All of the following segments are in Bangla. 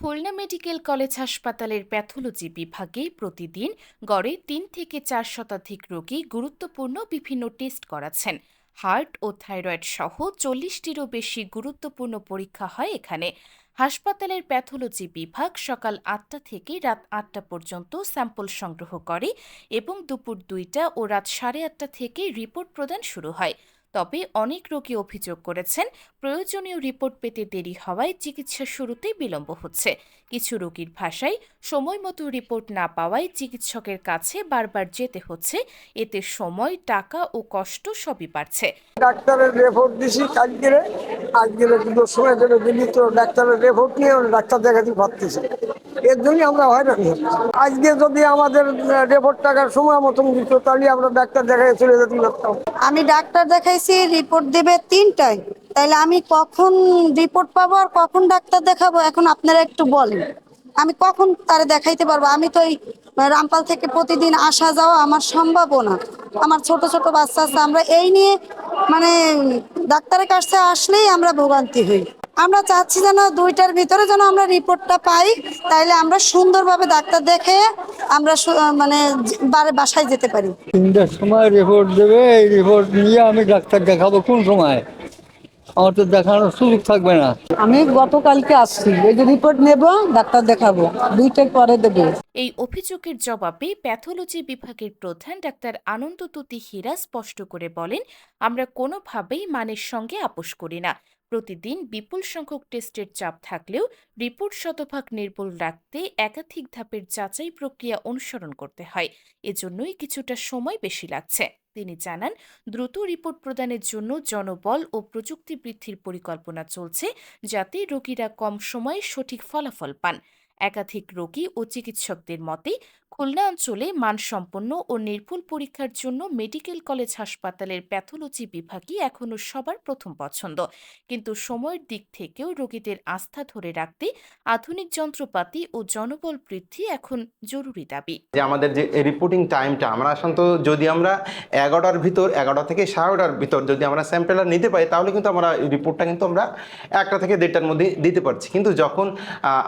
খুলনা মেডিকেল কলেজ হাসপাতালের প্যাথোলজি বিভাগে প্রতিদিন গড়ে তিন থেকে চার শতাধিক রোগী গুরুত্বপূর্ণ বিভিন্ন টেস্ট করাচ্ছেন। হার্ট ও থাইরয়েড সহ চল্লিশটিরও বেশি গুরুত্বপূর্ণ পরীক্ষা হয় এখানে। হাসপাতালের প্যাথোলজি বিভাগ সকাল আটটা থেকে রাত আটটা পর্যন্ত স্যাম্পল সংগ্রহ করে এবং দুপুর দুইটা ও রাত সাড়ে আটটা থেকে রিপোর্ট প্রদান শুরু হয়। তবে অনেক রোগী অভিযোগ করেছেন প্রয়োজনীয় রিপোর্ট পেতে দেরি হওয়ায় চিকিৎসা শুরুতেই বিলম্ব হচ্ছে। কিছু রোগীর ভাষায় সময় মতো রিপোর্ট না পাওয়ায় চিকিৎসকের কাছে বারবার যেতে হচ্ছে। এতে সময়, টাকা ও কষ্ট সবই বাড়ছে। ডাক্তারের রিপোর্ট দিছি কালকে আজকে কিন্তু সময় ধরে দিলি তো ডাক্তারের রিপোর্ট নিয়ে ডাক্তার দেখাতে পারতেছি। এর জন্যই আমরা হয়রান। আজকে যদি আমাদের রিপোর্ট টাকার সময় মতন দিত, তাহলে আমরা ডাক্তার দেখায় চলে যেতে পারতাম আমি ডাক্তার দেখাইছি রিপোর্ট দেবে তিনটায়। তাইলে আমি কখন রিপোর্ট পাবো আর কখন ডাক্তার দেখাবো? এখন আপনারা একটু বলেন। আমি কখন তারে দেখাইতে পারব? আমি তো ওই রামপাল থেকে প্রতিদিন আসা যাওয়া আমার সম্ভব না। আমার ছোট ছোট বাচ্চা আছে। আমরা এই নিয়ে মানে ডাক্তারের কাছে আসলেই আমরা ভোগান্তি হই। আমরা চাচ্ছি যেন দুইটার ভিতরে যেন আমরা রিপোর্টটা পাই, তাইলে আমরা সুন্দরভাবে ডাক্তার দেখে আমরা মানে বারে বাসায় যেতে পারি। তিনটার সময় রিপোর্ট দেবে, এই রিপোর্ট নিয়ে আমি ডাক্তার দেখাবো কোন সময়? আমার তো দেখানোর সুযোগ থাকবে না। আমি গতকালকে আসছি। এই যে রিপোর্ট নেব ডাক্তার দেখাবো। দুইটার পরে দেবে। এই অভিযোগের জবাবে প্যাথোলজি বিভাগের প্রধান ডাক্তার আনন্দ তুতি হীরা স্পষ্ট করে বলেন আমরা কোনোভাবেই মানের সঙ্গে আপোষ করি না। প্রতিদিন বিপুল সংখ্যক টেস্টের চাপ থাকলেও রিপোর্ট শতভাগ নির্ভুল রাখতে একাধিক ধাপের যাচাই প্রক্রিয়া অনুসরণ করতে হয়। এজন্যই কিছুটা সময় বেশি লাগছে। তিনি জানান, দ্রুত রিপোর্ট প্রদানের জন্য জনবল ও প্রযুক্তি বৃদ্ধির পরিকল্পনা চলছে যাতে রোগীরা কম সময়ে সঠিক ফলাফল পান। একাধিক রোগী ও চিকিৎসকদের মতে খুলনা অঞ্চলে মানসম্পন্ন ও নির্ভুল পরীক্ষার জন্য মেডিকেল কলেজ হাসপাতালের প্যাথোলজি বিভাগই এখনও সবার প্রথম পছন্দ। কিন্তু সময়ের দিক থেকেও রোগীদের আস্থা ধরে রাখতে আধুনিক যন্ত্রপাতি ও জনবল বৃদ্ধি এখন জরুরি দাবি। যে আমাদের যে রিপোর্টিং টাইমটা আমরা সাধারণত যদি আমরা এগারোটার ভিতর, এগারোটা থেকে সাড়ে ভিতর যদি আমরা স্যাম্পেলটা নিতে পারি, তাহলে কিন্তু আমরা রিপোর্টটা কিন্তু আমরা একটা থেকে দেড়টার মধ্যে দিতে পারছি। কিন্তু যখন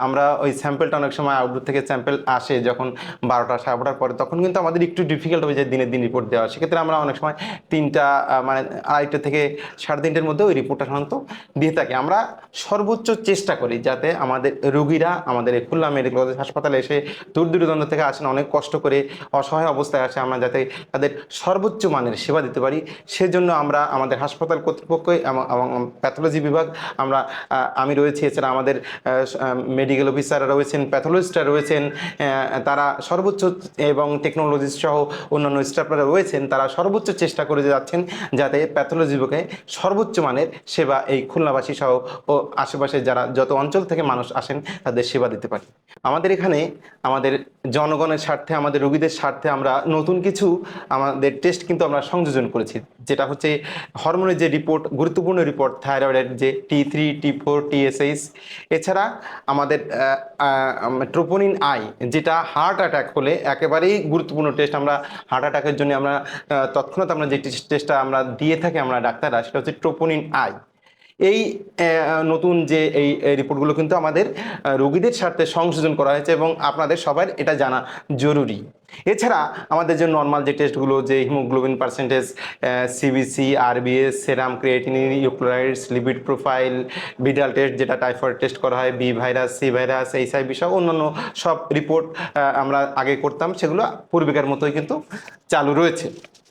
আমরা ওই স্যাম্পেলটা অনেক সময় আউটডোর থেকে স্যাম্পেল আসে, যখন বারোটা সাড়ে বারোটার পরে, তখন কিন্তু আমাদের একটু ডিফিকাল্ট হয়ে যায় দিনের দিন রিপোর্ট দেওয়া। সেক্ষেত্রে আমরা অনেক সময় তিনটা মানে আড়াইটা থেকে সাড়ে তিনটের মধ্যে ওই রিপোর্টটা সাধারণত দিয়ে থাকি। আমরা সর্বোচ্চ চেষ্টা করি যাতে আমাদের রোগীরা, আমাদের খুলনা মেডিকেল কলেজ হাসপাতালে এসে দূর দূরান্ত থেকে আসেন, অনেক কষ্ট করে অসহায় অবস্থায় আসে, আমরা যাতে তাদের সর্বোচ্চ মানের সেবা দিতে পারি। সেজন্য আমরা আমাদের হাসপাতাল কর্তৃপক্ষ এবং- প্যাথোলজি বিভাগ, আমরা আমি রয়েছি, এছাড়া আমাদের মেডিকেল অফিসাররা রয়েছেন প্যাথোলজিস্টরা রয়েছেন তারা তারা সর্বোচ্চ, এবং টেকনোলজিস্ট সহ অন্যান্য স্টাফরা রয়েছেন, তারা সর্বোচ্চ চেষ্টা করে যাচ্ছেন যাতে প্যাথোলজি বুকে সর্বোচ্চ মানের সেবা এই খুলনাবাসী সহ ও আশেপাশে যারা যত অঞ্চল থেকে মানুষ আসেন, তাদের সেবা দিতে পারি। আমাদের এখানে, আমাদের জনগণের স্বার্থে, আমাদের রোগীদের স্বার্থে আমরা নতুন কিছু আমাদের টেস্ট কিন্তু আমরা সংযোজন করেছি। যেটা হচ্ছে হরমোনের যে রিপোর্ট গুরুত্বপূর্ণ রিপোর্ট থাইরয়েডের যে T three T four TSH এছাড়া আমাদের ট্রোপোনিন আই যেটা হার্ট অ্যাটাক হলে একেবারেই গুরুত্বপূর্ণ টেস্ট আমরা হার্ট অ্যাটাকের জন্য আমরা তৎক্ষণাৎ আমরা যে টেস্টটা আমরা দিয়ে থাকি আমরা ডাক্তাররা, সেটা হচ্ছে ট্রোপোনিন আই এই নতুন যে এই রিপোর্টগুলো কিন্তু আমাদের রোগীদের স্বার্থে সংশোধন করা হয়েছে এবং আপনাদের সবার এটা জানা জরুরি। এছাড়া আমাদের যে নর্মাল যে টেস্টগুলো যে haemoglobin percentage CBC RBS serum creatinine ইউক্লোরাইডস lipid profile Widal test যেটা টাইফয়েড টেস্ট করা হয় B virus C virus HIV সহ অন্যান্য সব রিপোর্ট আমরা আগে করতাম, সেগুলো পূর্বেকার মতোই কিন্তু চালু রয়েছে।